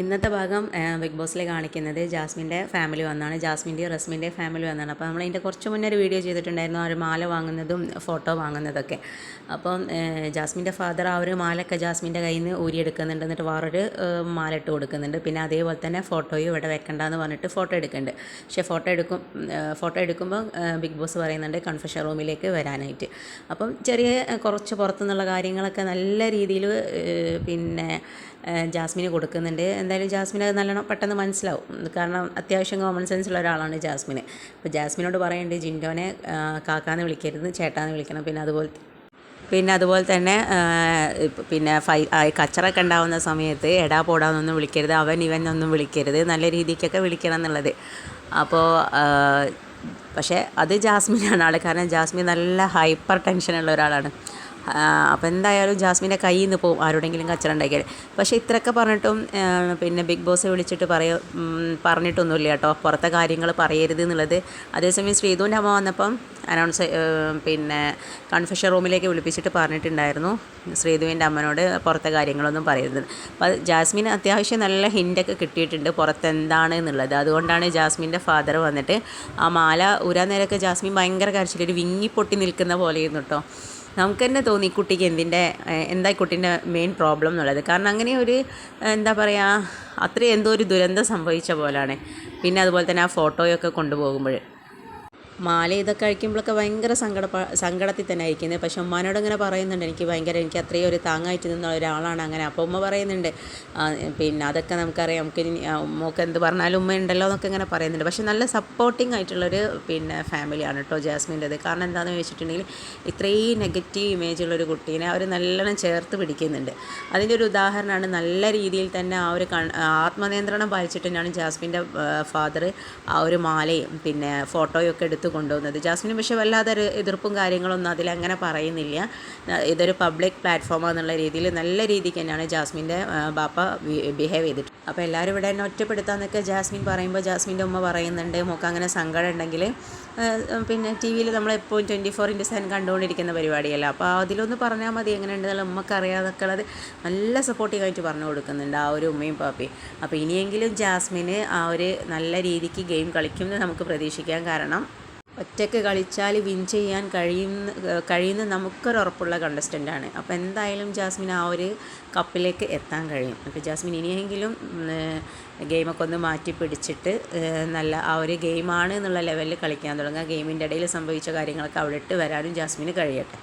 ഇന്നത്തെ ഭാഗം ബിഗ് ബോസിൽ കാണിക്കുന്നത് ജാസ്മിന്റെ ഫാമിലി വന്നാണ്. ജാസ്മിന്റെ റസ്മിന്റെ ഫാമിലി വന്നാണ്. അപ്പോൾ നമ്മൾ അതിന്റെ കുറച്ച് മുന്നേ ഒരു വീഡിയോ ചെയ്തിട്ടുണ്ടായിരുന്നു ആ ഒരു മാല വാങ്ങുന്നതും ഫോട്ടോ വാങ്ങുന്നതൊക്കെ. അപ്പം ജാസ്മിന്റെ ഫാദർ ആ ഒരു മാലയൊക്കെ ജാസ്മിന്റെ കയ്യിൽ നിന്ന് ഊരിയെടുക്കുന്നുണ്ട്. എന്നിട്ട് വേറൊരു മാല ഇട്ട് കൊടുക്കുന്നുണ്ട്. പിന്നെ അതേപോലെ തന്നെ ഫോട്ടോയും ഇവിടെ വെക്കണ്ടെന്ന് പറഞ്ഞിട്ട് ഫോട്ടോ എടുക്കുന്നുണ്ട്. പക്ഷേ ഫോട്ടോ എടുക്കും ഫോട്ടോ എടുക്കുമ്പോൾ ബിഗ് ബോസ് പറയുന്നുണ്ട് കൺഫെഷൻ റൂമിലേക്ക് വരാനായിട്ട്. അപ്പം ചെറിയ കുറച്ച് പുറത്തുനിന്നുള്ള കാര്യങ്ങളൊക്കെ നല്ല രീതിയിൽ പിന്നെ ജാസ്മിന് കൊടുക്കുന്നുണ്ട്. എന്തായാലും ജാസ്മിൻ അത് നല്ലോണം പെട്ടെന്ന് മനസ്സിലാവും. കാരണം അത്യാവശ്യം കോമൺ ഉള്ള ഒരാളാണ് ജാസ്മിന്. അപ്പോൾ ജാസ്മിനോട് പറയുന്നുണ്ട് ജിൻഡോനെ കാക്കാന്ന് വിളിക്കരുത് ചേട്ടാന്ന് വിളിക്കണം. പിന്നെ അതുപോലെ പിന്നെ അതുപോലെ തന്നെ പിന്നെ ഫൈ കച്ചറൊക്കെ ഉണ്ടാവുന്ന സമയത്ത് എടാ പോടാന്നൊന്നും വിളിക്കരുത് അവൻ ഇവൻ ഒന്നും വിളിക്കരുത് നല്ല രീതിക്കൊക്കെ വിളിക്കണം എന്നുള്ളത്. അപ്പോൾ പക്ഷേ അത് ജാസ്മിനാണ് ആൾ കാരണം ജാസ്മിൻ നല്ല ഹൈപ്പർ ടെൻഷനുള്ള ഒരാളാണ്. അപ്പോൾ എന്തായാലും ജാസ്മിന്റെ കയ്യിൽ നിന്ന് പോകും ആരോടെങ്കിലും കച്ചറ ഉണ്ടാക്കിയാൽ പക്ഷേ ഇത്രയൊക്കെ പറഞ്ഞിട്ടും പിന്നെ ബിഗ് ബോസ് വിളിച്ചിട്ട് പറയ പറഞ്ഞിട്ടൊന്നുമില്ല കേട്ടോ. പുറത്തെ കാര്യങ്ങൾ പറയരുത് എന്നുള്ളത്. അതേസമയം ശ്രീധുവിന്റെ അമ്മ വന്നപ്പം അനൗൺസ് പിന്നെ കൺഫെഷൻ റൂമിലേക്ക് വിളിപ്പിച്ചിട്ട് പറഞ്ഞിട്ടുണ്ടായിരുന്നു ശ്രീധുവിന്റെ അമ്മനോട് പുറത്തെ കാര്യങ്ങളൊന്നും പറയരുത്. അപ്പോൾ ജാസ്മിൻ അത്യാവശ്യം നല്ല ഹിന്റൊക്കെ കിട്ടിയിട്ടുണ്ട് പുറത്ത് എന്താണ് എന്നുള്ളത്. അതുകൊണ്ടാണ് ജാസ്മിന്റെ ഫാദർ വന്നിട്ട് ആ മാല ഉരാ നേരമൊക്കെ ജാസ്മിൻ ഭയങ്കര കരച്ചിൽ ഒരു വിങ്ങി പൊട്ടി നിൽക്കുന്ന പോലെയായിരുന്നു കേട്ടോ. നമുക്ക് തന്നെ തോന്നി കുട്ടിക്ക് എന്തിന്റെ എന്താ കുട്ടീന്റെ മെയിൻ പ്രോബ്ലം എന്നുള്ളത്. കാരണം അങ്ങനെ ഒരു എന്താ പറയുക അത്രയും എന്തോ ഒരു ദുരന്തം സംഭവിച്ച പോലെയാണ് പിന്നെ അതുപോലെ തന്നെ ആ ഫോട്ടോയൊക്കെ കൊണ്ടുപോകുമ്പോൾ. മാല ഇതൊക്കെ കഴിക്കുമ്പോഴൊക്കെ ഭയങ്കര സങ്കട സങ്കടത്തിൽ തന്നെ അയക്കുന്നത് പക്ഷെ ഉമ്മാനോട് ഇങ്ങനെ പറയുന്നുണ്ട് എനിക്ക് ഭയങ്കര എനിക്ക് അത്രയും ഒരു താങ്ങായിട്ട് നിന്ന ഒരാളാണ് അങ്ങനെ. അപ്പോൾ ഉമ്മ പറയുന്നുണ്ട് പിന്നെ അതൊക്കെ നമുക്കറിയാം. നമുക്ക് ഉമ്മക്ക് എന്ത് പറഞ്ഞാലും ഉമ്മ ഉണ്ടല്ലോ എന്നൊക്കെ ഇങ്ങനെ പറയുന്നുണ്ട്. പക്ഷെ നല്ല സപ്പോർട്ടിംഗ് ആയിട്ടുള്ളൊരു പിന്നെ ഫാമിലിയാണ് കേട്ടോ ജാസ്മിന്റെത്. കാരണം എന്താണെന്ന് വെച്ചിട്ടുണ്ടെങ്കിൽ ഇത്രയും നെഗറ്റീവ് ഇമേജ് ഉള്ളൊരു കുട്ടീനെ അവർ നല്ലോണം ചേർത്ത് പിടിക്കുന്നുണ്ട്. അതിന്റെ ഒരു ഉദാഹരണമാണ് നല്ല രീതിയിൽ തന്നെ ആ ഒരു ആത്മനിയന്ത്രണം പാലിച്ചിട്ട് തന്നെയാണ് ജാസ്മിന്റെ ഫാദർ ആ ഒരു മാലയും പിന്നെ ഫോട്ടോയും ഒക്കെ എടുത്ത് കൊണ്ടുവന്നത്. ജാസ്മിന് പക്ഷേ വല്ലാതെ എതിർപ്പും കാര്യങ്ങളൊന്നും അതിലങ്ങനെ പറയുന്നില്ല. ഇതൊരു പബ്ലിക് പ്ലാറ്റ്ഫോം എന്നുള്ള രീതിയിൽ നല്ല രീതിക്ക് തന്നെയാണ് ജാസ്മിന്റെ ബാപ്പ ബിഹേവ് ചെയ്തിട്ട്. അപ്പോൾ എല്ലാവരും ഇവിടെ എന്നെ ഒറ്റപ്പെടുത്താന്നൊക്കെ ജാസ്മിൻ പറയുമ്പോൾ ജാസ്മിന്റെ ഉമ്മ പറയുന്നുണ്ട്. മോക്ക് അങ്ങനെ സങ്കടം ഉണ്ടെങ്കിൽ പിന്നെ ടി വിയിൽ നമ്മളെപ്പോഴും ട്വന്റി ഫോർ ഇന്റു സെവൻ കണ്ടുകൊണ്ടിരിക്കുന്ന പരിപാടിയല്ല. അപ്പോൾ അതിലൊന്ന് പറഞ്ഞാൽ മതി എങ്ങനെയുണ്ടെന്നുള്ള ഉമ്മക്ക് അറിയാതൊക്കെ ഉള്ളത് നല്ല സപ്പോർട്ടീവായിട്ട് പറഞ്ഞു കൊടുക്കുന്നുണ്ട് ആ ഒരു ഉമ്മയും പാപ്പയും. അപ്പോൾ ഇനിയെങ്കിലും ജാസ്മിന് ആ ഒരു നല്ല രീതിക്ക് ഗെയിം കളിക്കുമെന്ന് നമുക്ക് പ്രതീക്ഷിക്കാൻ കാരണം ഒറ്റയ്ക്ക് കളിച്ചാൽ വിൻ ചെയ്യാൻ കഴിയുന്ന കഴിയുന്ന നമുക്കൊരു ഉറപ്പുള്ള കണ്ടസ്റ്റന്റാണ് അപ്പോൾ എന്തായാലും ജാസ്മിൻ ആ ഒരു കപ്പിലേക്ക് എത്താൻ കഴിയും. അപ്പോൾ ജാസ്മിൻ ഇനിയെങ്കിലും ഗെയിമൊക്കെ ഒന്ന് മാറ്റി പിടിച്ചിട്ട് നല്ല ആ ഒരു ഗെയിമാണ് എന്നുള്ള ലെവലിൽ കളിക്കാൻ തുടങ്ങുക. ഗെയിമിന്റെ ഇടയിൽ സംഭവിച്ച കാര്യങ്ങളൊക്കെ അവിടെ ഇട്ട് വരാനും ജാസ്മിന് കഴിയട്ടെ.